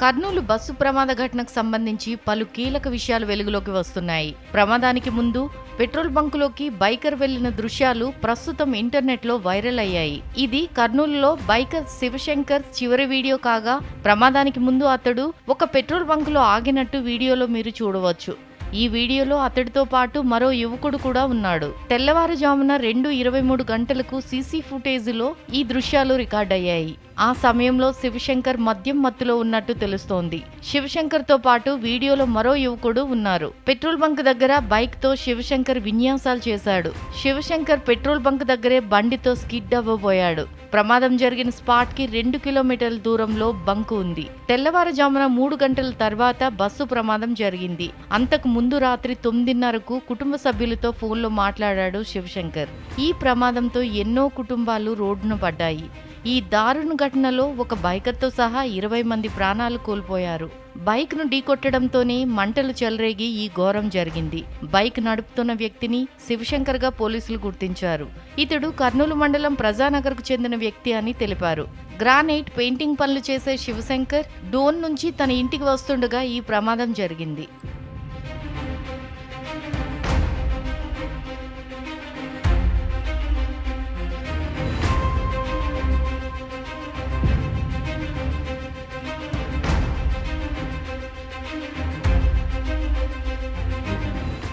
Kurnool bus ప్రమాద ఘటనకు సంబంధించి పలు కీలక విషయాలు వెలుగులోకి వస్తున్నాయి. ప్రమాదానికి ముందు పెట్రోల్ బంకులోకి బైకర్ వెళ్ళిన దృశ్యాలు ప్రస్తుతం ఇంటర్నెట్లో వైరల్ అయ్యాయి. ఇది కర్నూలులో బైకర్ శివశంకర్ చివరి వీడియో కాగా ప్రమాదానికి ముందు అతడు ఒక పెట్రోల్ బంకులో ఆగినట్టు వీడియోలో మీరు చూడవచ్చు. ఈ వీడియోలో అతడితో పాటు మరో యువకుడు కూడా ఉన్నాడు. తెల్లవారుజామున రెండు ఇరవై మూడు గంటలకు సీసీ ఫుటేజ్లో ఈ దృశ్యాలు రికార్డయ్యాయి ఆ సమయంలో శివశంకర్ మద్యం మత్తులో ఉన్నట్టు తెలుస్తోంది. శివశంకర్తో పాటు వీడియోలో మరో యువకుడు ఉన్నారు. పెట్రోల్ బంక్ దగ్గర బైక్తో శివశంకర్ విన్యాసాలు చేశాడు. శివశంకర్ పెట్రోల్ బంక్ దగ్గరే బండితో స్కిడ్ అవ్వబోయాడు. ప్రమాదం జరిగిన స్పాట్కి రెండు కిలోమీటర్ల దూరంలో బంకు ఉంది. తెల్లవారుజామున మూడు గంటల తర్వాత బస్సు ప్రమాదం జరిగింది. అంతకు ముందు రాత్రి తొమ్మిదిన్నరకు కుటుంబ సభ్యులతో ఫోన్లో మాట్లాడాడు శివశంకర్. ఈ ప్రమాదంతో ఎన్నో కుటుంబాలు రోడ్డున పడ్డాయి. ఈ దారుణ ఘటనలో ఒక బైకర్తో సహా ఇరవై మంది ప్రాణాలు కోల్పోయారు. బైక్ను ఢీకొట్టడంతోనే మంటలు చెలరేగి ఈ ఘోరం జరిగింది. బైక్ నడుపుతున్న వ్యక్తిని శివశంకర్గా పోలీసులు గుర్తించారు. ఇతడు కర్నూలు మండలం ప్రజానగర్కు చెందిన వ్యక్తి అని తెలిపారు. గ్రానైట్ పెయింటింగ్ పనులు చేసే శివశంకర్ డోన్ నుంచి తన ఇంటికి వస్తుండగా ఈ ప్రమాదం జరిగింది.